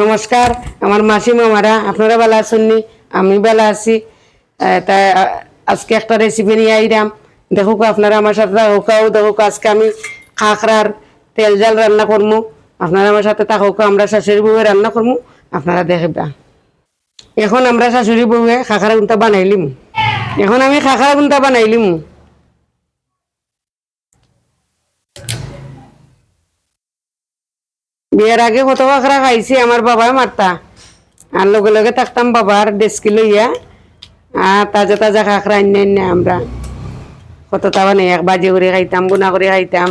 নমস্কার, আমার মাসি মামারা, আপনারা ভালো আছেননি আমি ভালো আছি। তাই আজকে একটা রেসিপি নিয়ে আইরাম। দেখুক আপনারা আমার সাথে থাকুকাও দেখুক আজকে আমি খাখরার তেল জাল রান্না করব আপনারা আমার সাথে থাকুক আমরা শাশুড়ি বউয়ে রান্না করব আপনারা দেখবা। এখন আমরা শাশুড়ি বউয়ে খাখরা গুন্তা বানাইলিম এখন আমি খাখরা গুন্তা বানাইলিম বিয়ের আগে কত খাখরা খাইছি, আমার বাবাই মারতা। আর লগে লগে থাকতাম বাবার ডেস্কি লইয়া। আর তাজা তাজা খাখরা এনে এনে আমরা। কত তাবা নেই এক বাজি করে খাইতাম গুনা করে খাইতাম।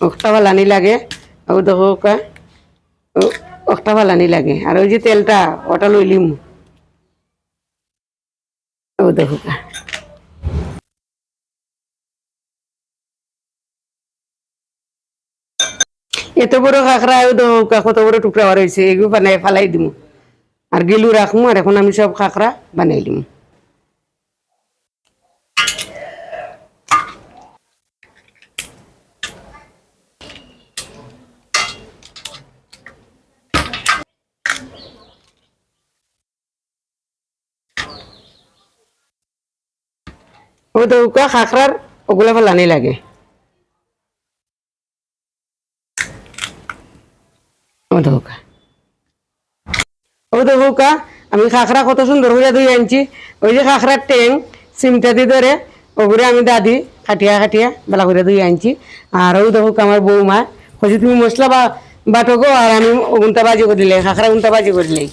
একটা ভালানি লাগে। ও দেখো কা একটা ভালানি লাগে। আর ওই যে তেলটা, ওটা লইলিম। ও দেখো কা। এত বড় কাঁকড়া কত বড় টুকরা বার হয়েছে এগুলো বানাই ফালাই দিম আর গিলু রাখমু আর এখন আমি সব কাঁকড়া বানাই দিম ও তো খাখরার ওগুলা ফেলানি লাগে। ও দেখোকা ও আমি খাখরা কত সুন্দর করে ধুই আনছি। ওই যে খাখরার ট্যাং সিমটা দিয়ে ধরে ওগুলো আমি দাদি খাটিয়া খাটিয়া বেলা করে ধুই আনছি। আর ও দেখোক আমার বৌমা, কইছে, তুমি মশলা বা বাটো গো, আর আমি ওগুনটা বাজি করে দিলে খাখরা গুনটা বাজি করে দিলে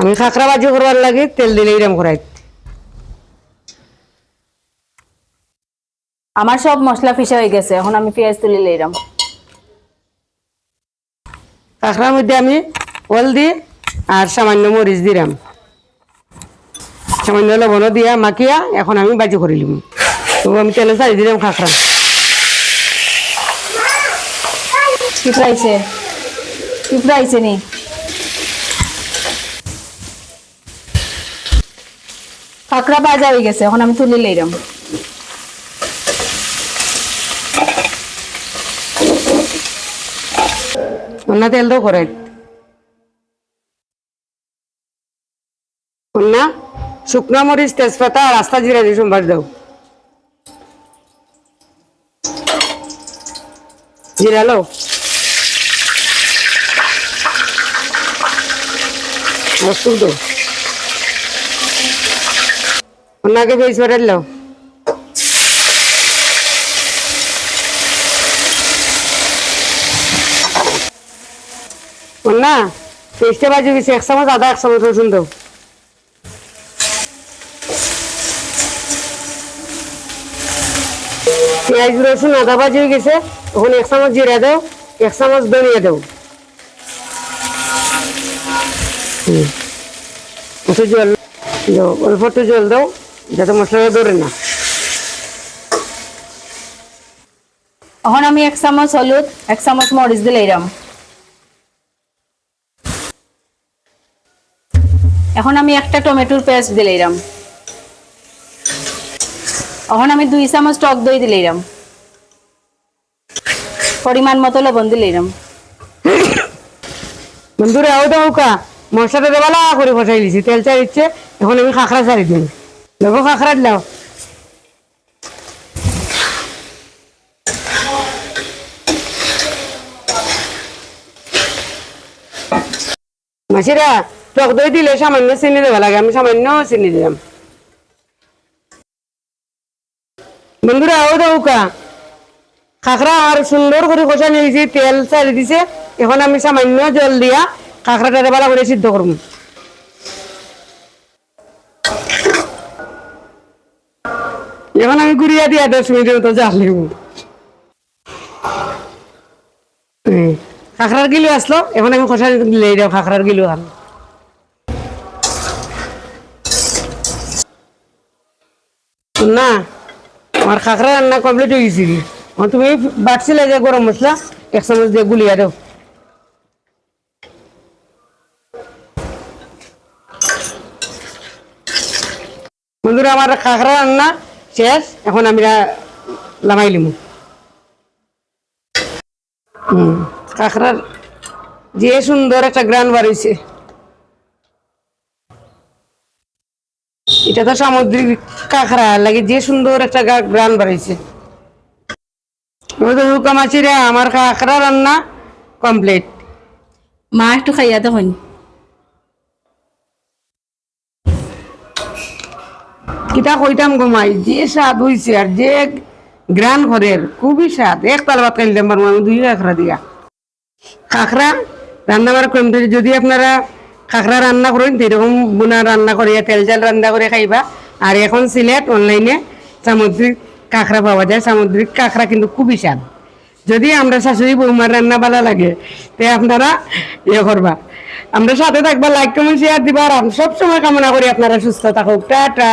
আমি খাখরা বাজি করবার লাগে, তেল দিলে এরম করাই আমার সব মশলা পিসা হয়ে গেছে এখন আমি পেঁয়াজ তুলে লইলাম কাঁকড়ার মধ্যে আমি হলদি আর সামান্য মরিচ দিলাম। সামান্য লবণ দিয়া মাখিয়া এখন আমি বাজি করিলাম তো আমি তেলে ছাড়ি দিলাম খাখরা কি ফ্রাইছে? কি ফ্রাইছে নি? কাঁকড়া ভাজা হয়ে গেছে এখন আমি তুলে লইলাম তেল দাও করাই অন্য শুকনো মরিচ তেজপাতা আর আস্তা জিরা দিয়ে সোমবার দাও জিরা লো মস্তুক দাও অন্যকে বেশ বেড়ে না পেস্টে বাজি গেছে এক চামচ আদা এক চামচ রসুন দাও পেঁয়াজ, রসুন, আদা বাজি হয়ে গেছে, এখন এক চামচ জিরা দাও, এক চামচ ধনিয়া দাও। একটু জল দাও, অল্প একটু জল দাও, যাতে মশলাটা ধরে না। এখন আমি এক চামচ হলুদ, এক চামচ মরিচ দিয়ে এখন আমি একটা টমেটোর পেস্ট দিয়ে লইলাম এখন আমি দুই চামচ টক দই দিয়ে লইলাম পরিমাণ মতো লবণ দিয়ে লইলাম বন্ধুরা ও দাও কা, মশলাটা দেবালা করে বসাই দিছি, তেল চাইছে এখন আমি খাখরা ছাড়ি দিই দেখো খাখরা দিলাও মাসিরা টক দই দিলে সামান্য চিনি দেওয়া লাগে, আমি সামান্য চিনি দিলাম। বন্ধুরা, ও দাও কা খাখরা আর সুন্দর করে কষা নিয়েছি, তেল চালি দিছে, এখন আমি সামান্য জল দিয়া খাখরাটা ভালো করে সিদ্ধ করব। এখন আমি গুড়িয়া দিয়া দশ মিনিটের মতো জাল লিব খাখরার গিলু আসলো, এখন আমি কষা দাও খাখরার গিলু আন না, আমার খাখরা রান্না কমপ্লিট হয়ে গেছে তুমি বাটছিলে যে গরম মশলা, এক চামচ দিয়ে গুলিয়া দাও। বন্ধুরা, আমার খাখরা রান্না শেষ, এখন আমি লামাই লিমু। হুম কাঁকড়ার যে সুন্দর একটা গ্রান বাড়িছে এটা তো সামুদ্রিক কাঁকড়া লাগে যে সুন্দর একটা গ্রান বাড়িছে হুকামাছিরা আমার কাঁকড়া রান্না কমপ্লিট মা একটু খাইয়া দেখুন। কিতা কইতাম ঘুমাই যে স্বাদ হইছে আর যে গ্রান ঘরের খুবই স্বাদ। এক তাল ভাত খাইলে পারব আমি দুই কাঁকড়া দিয়া। কাঁকড়া রান্না বার করেন যদি আপনারা কাঁকড়া রান্না করুন যেরকম বুনা রান্না করিয়া তেল জাল রান্না করে খাইবা। আর এখন সিলেট অনলাইনে সামুদ্রিক কাঁকড়া পাওয়া যায়। সামুদ্রিক কাঁকড়া কিন্তু খুবই স্বাদ যদি আমরা শাশুড়ি বৌমার রান্না ভালো লাগে, তে আপনারা ইয়ে করবা। আমরা সাথে থাকবা লাইক কমেন্ট শেয়ার দিবা, আর সবসময় কামনা করি আপনারা সুস্থ থাকুক। টাটা!